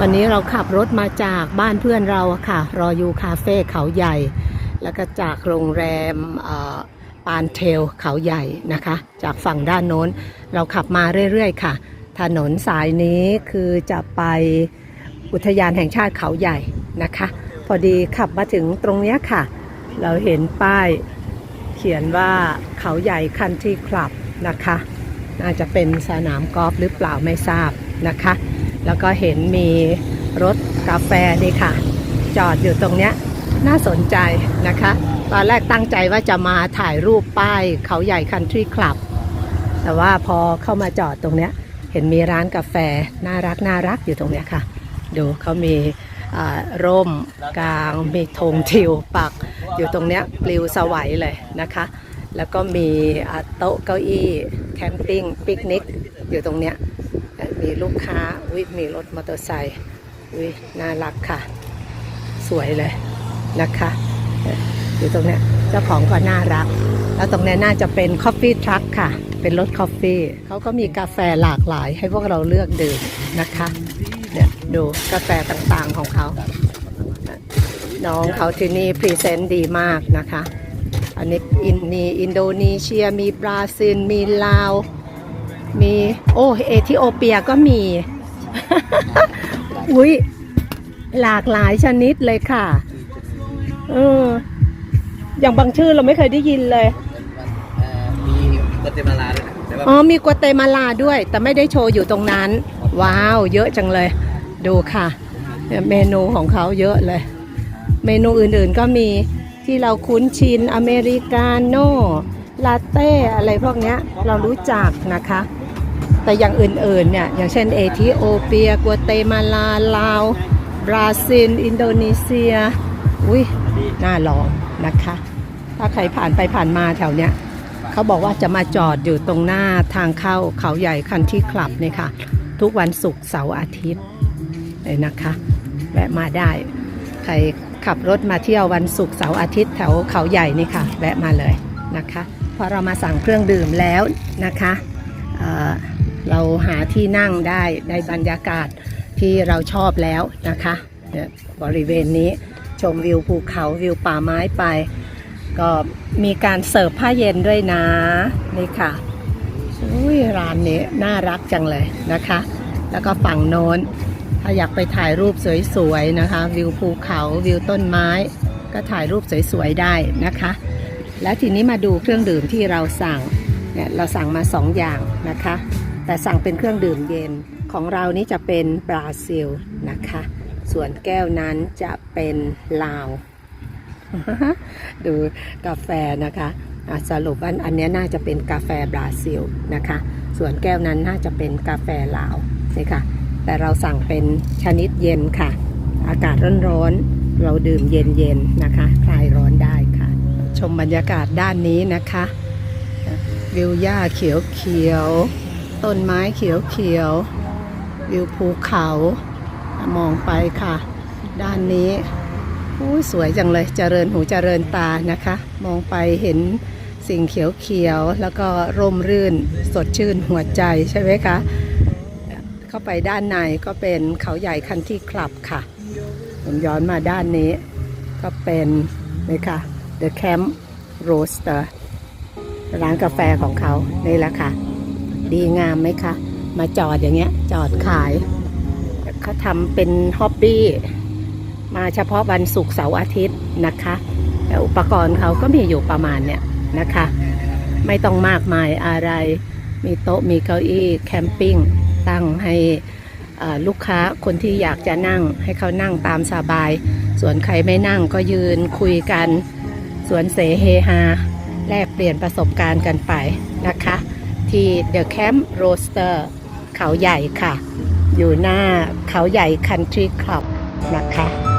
วันนี้เราขับรถมาจากบ้านเพื่อนเราค่ะ รอยูคาเฟ่เขาใหญ่ แล้วก็จากโรงแรมปานเทลเขาใหญ่นะคะ จากฝั่งด้านโน้น เราขับมาเรื่อยๆค่ะ ถนนสายนี้คือจะไปอุทยานแห่งชาติเขาใหญ่นะคะ พอดีขับมาถึงตรงนี้ค่ะ เราเห็นป้ายเขียนว่าเขาใหญ่คันที่คลับนะคะน่าจะเป็นสนามกอล์ฟหรือเปล่าไม่ทราบนะคะ แล้วก็เห็นมีรถกาแฟนี่ค่ะ จอดอยู่ตรงเนี้ยน่าสนใจนะคะ ตอนแรกตั้งใจว่าจะมาถ่ายรูปป้ายเขาใหญ่คันทรีคลับ แต่ว่าพอเข้ามาจอดตรงเนี้ยเห็นมีร้านกาแฟน่ารักน่ารักอยู่ตรงเนี้ยค่ะ ดูเขามีร่มกลางมีธงทิวปัก อยู่ตรงเนี้ยปลิวสวัยเลยนะคะ แล้วก็มีโต๊ะเก้าอี้แคมปิ้งปิกนิกอยู่ตรงเนี้ย มีลูกค้าวิมีรถมอเตอร์ไซค์วิน่ารักค่ะ สวยเลยนะคะอยู่ตรงเนี้ยเจ้าของก็น่ารัก แล้วตรงเนี้ยน่าจะเป็นคอฟฟี่ทรัคค่ะ เป็นรถคอฟฟี่เขาก็มีกาแฟหลากหลายให้พวกเราเลือกดื่มนะคะเนี่ยดูกาแฟต่างๆของเขาน้องเขาที่นี่พรีเซนต์ดีมากนะคะ อันนี้อินนีอินโดนีเซียมีบราซิล มีลาว มี โอ้เอธิโอเปียก็มี อุ้ยหลากหลายชนิดเลยค่ะ เออ อย่างบางชื่อเราไม่เคยได้ยินเลยเอ่อมีกัวเตมาลาด้วยนะแต่ว่าอ๋อมีกัวเตมาลาด้วย แต่ไม่ได้โชว์อยู่ตรงนั้น ว้าว เยอะจังเลย ดูค่ะเนี่ยเมนูของเขาเยอะเลย เมนูอื่นๆก็มีที่เราคุ้นชินอเมริกาโน่ลาเต้อะไรพวกเนี้ยเรารู้จักนะคะ แต่อย่างอื่นๆเนี่ยอย่างเช่นเอธิโอเปียกัวเตมาลาลาวบราซิล อินโดนีเซีย อุ้ยน่าลองนะคะ ถ้าใครผ่านไปผ่านมาแถวเนี้ยเขาบอกว่าจะมาจอดอยู่ตรงหน้าทางเข้าเขาใหญ่คันที่คลับเนี่ยค่ะ ทุกวันศุกร์เสาร์อาทิตย์เลยนะคะแวะมาได้ ใครขับรถมาเที่ยววันศุกร์เสาร์อาทิตย์แถวเขาใหญ่นี่ค่ะ แวะมาเลยนะคะ พอเรามาสั่งเครื่องดื่มแล้วนะคะ เราหาที่นั่งได้ในบรรยากาศที่เราชอบแล้วนะคะเนี่ยบริเวณนี้ชมวิวภูเขาวิวป่าไม้ไป ก็มีการเสิร์ฟผ้าเย็นด้วยนะนี่ค่ะอุ้ยร้านนี้น่ารักจังเลยนะคะ แล้วก็ฝั่งโน้น ถ้าอยากไปถ่ายรูปสวยๆนะคะ วิวภูเขาวิวต้นไม้ ก็ถ่ายรูปสวยๆได้นะคะ แล้วทีนี้มาดูเครื่องดื่มที่เราสั่งเนี่ยเราสั่งมาสองอย่างนะคะ แต่สั่งเป็นเครื่องดื่มเย็นของเรานี่จะเป็นบราซิลนะคะ ส่วนแก้วนั้นจะเป็นลาว ดูกาแฟนะคะสรุปว่าอันนี้น่าจะเป็นกาแฟบราซิลนะคะ ส่วนแก้วนั้นน่าจะเป็นกาแฟลาวนี่ค่ะ แต่เราสั่งเป็นชนิดเย็นค่ะ อากาศร้อนๆ เราดื่มเย็นๆนะคะ คลายร้อนได้ค่ะ ชมบรรยากาศด้านนี้นะคะ วิวหญ้าเขียวๆ ต้นไม้เขียวๆวิวภูเขา มองไปค่ะ ด้านนี้อุ้ยสวยจังเลยเจริญหูเจริญตานะคะ มองไปเห็นสิ่งเขียวๆแล้วก็ร่มรื่นสดชื่นหัวใจใช่ไหมคะ เข้าไปด้านในก็เป็นเขาใหญ่คันที่คลับค่ะผมย้อนมาด้านนี้ ก็เป็นนี่ค่ะ The Camp Roaster ร้านกาแฟของเขานี่แหละค่ะ ดีงามไหมคะ มาจอดอย่างเงี้ย จอดขายเขาทำเป็นฮ็อบบี้ มาเฉพาะวันศุกร์เสาร์อาทิตย์นะคะแต่อุปกรณ์เขาก็มีอยู่ประมาณเนี้ยนะคะ ไม่ต้องมากมายอะไร มีโต๊ะมีเก้าอี้แคมปิ้งตั้งให้ลูกค้าคนที่อยากจะนั่งให้เขานั่งตามสบาย ส่วนใครไม่นั่งก็ยืนคุยกันสวนเสเฮฮาแลกเปลี่ยนประสบการณ์กันไปนะคะ ที่ The Camp Roaster เขาใหญ่ค่ะ อยู่หน้าเขาใหญ่ Country Club นะคะ